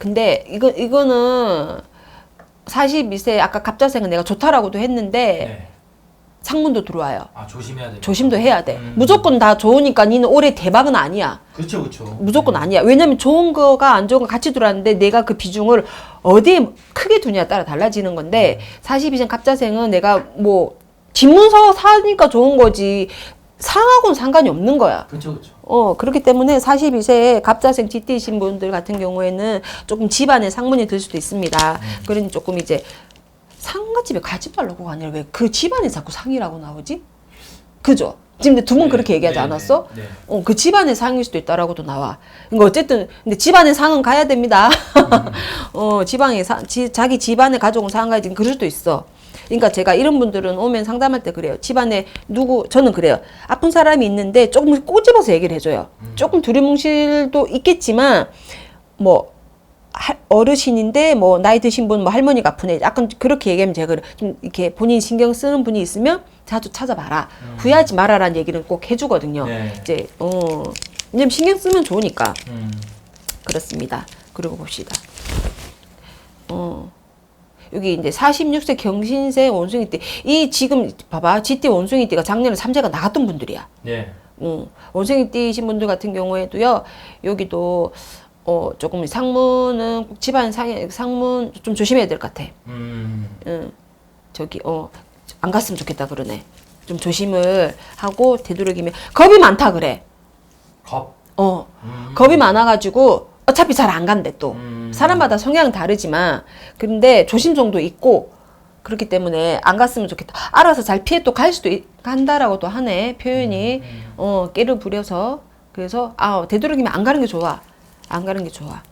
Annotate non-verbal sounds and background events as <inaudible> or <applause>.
근데 이거 이거는 42세 아까 갑자생은 내가 좋다라고도 했는데 네. 상문도 들어와요. 아 조심해야 돼. 조심도 해야 돼. 음. 무조건 다 좋으니까 니는 올해 대박은 아니야. 그렇죠, 그렇죠. 무조건 아니야. 왜냐면 좋은 거가 안 좋은 거 같이 들어왔는데 내가 그 비중을 어디에 크게 두냐에 따라 달라지는 건데 42생 갑자생은 내가 뭐 집문서 사니까 좋은 거지 상하고는 상관이 없는 거야. 그렇죠, 그렇죠. 어, 그렇기 때문에 42세에 갑자생 쥐띠신 분들 같은 경우에는 조금 집안에 상문이 들 수도 있습니다. 그러니 조금 이제 상가집에 가지 말라고 아니라 왜 그 집안에 자꾸 상이라고 나오지? 그죠? 지금 두분 네, 그렇게 얘기하지 네, 않았어? 네. 네. 어, 그 집안의 상일 수도 있다라고도 나와. 그러니까 어쨌든 근데 집안의 상은 가야 됩니다. <laughs> 어, 지방에 사, 지, 자기 집안에 가져온 상 가야지 그럴 수도 있어. 그러니까 제가 이런 분들은 오면 상담할 때 그래요. 집안에 누구 저는 그래요. 아픈 사람이 있는데 조금 꼬집어서 얘기를 해줘요. 조금 두리뭉실도 있겠지만 뭐 할- 어르신인데 뭐 나이 드신 분 뭐 할머니가 아프네 약간 그렇게 얘기하면 제가. 좀 이렇게 본인 신경 쓰는 분이 있으면 자주 찾아봐라 후회하지 말아라는 얘기는 꼭 해주거든요 네. 이제 어 왜냐면 신경 쓰면 좋으니까 음. 그렇습니다 그리고 봅시다 어 여기 이제 46세 경신세 원숭이띠 이 지금 봐봐 지띠 원숭이띠가 작년에 삼재가 나갔던 분들이야 네. 음, 원숭이 띠신 분들 같은 경우에도요, 여기도, 어, 조금 상문은 꼭 집안 상, 상문 좀 조심해야 될 것 같아. 음. 응, 저기, 어, 안 갔으면 좋겠다 그러네. 좀 조심을 하고 되도록이면, 겁이 많다 그래. 겁. 어, 음. 겁이 많아가지고, 어차피 잘 안 간대 또. 음. 사람마다 성향은 다르지만, 근데 조심성도 있고, 그렇기 때문에 안 갔으면 좋겠다. 알아서 잘 피해 또 갈 수도 있, 간다라고도 하네. 표현이. 음. 어, 깨를 부려서. 그래서, 아, 되도록이면 안 가는 게 좋아. 안 가는 게 좋아.